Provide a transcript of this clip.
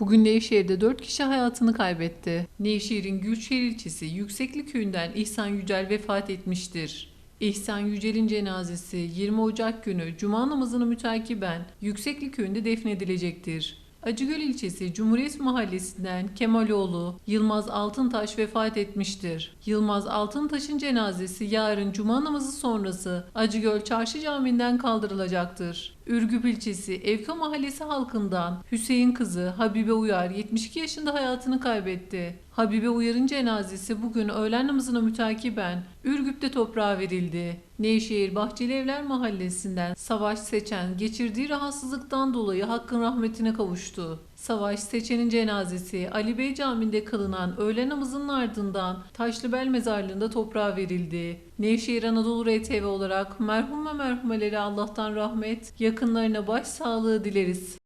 Bugün Nevşehir'de 4 kişi hayatını kaybetti. Nevşehir'in Gülşehir ilçesi Yüksekli köyünden İhsan Yücel vefat etmiştir. İhsan Yücel'in cenazesi 20 Ocak günü Cuma namazını mütakiben Yüksekli köyünde defnedilecektir. Acıgöl ilçesi Cumhuriyet Mahallesi'nden Kemaloğlu Yılmaz Altıntaş vefat etmiştir. Yılmaz Altıntaş'ın cenazesi yarın Cuma namazı sonrası Acıgöl Çarşı Camii'nden kaldırılacaktır. Ürgüp ilçesi Evka Mahallesi halkından Hüseyin kızı Habibe Uyar 72 yaşında hayatını kaybetti. Habibe Uyar'ın cenazesi bugün öğlen namazına mütakiben Ürgüp'te toprağa verildi. Nevşehir Bahçeli Evler Mahallesi'nden Savaş Seçen geçirdiği rahatsızlıktan dolayı hakkın rahmetine kavuştu. Savaş Seçen'in cenazesi Ali Bey Camii'nde kılınan öğle namazının ardından Taşlıbel Mezarlığı'nda toprağa verildi. Nevşehir Anadolu RTV olarak merhum ve merhumelere Allah'tan rahmet, yakınlarına başsağlığı dileriz.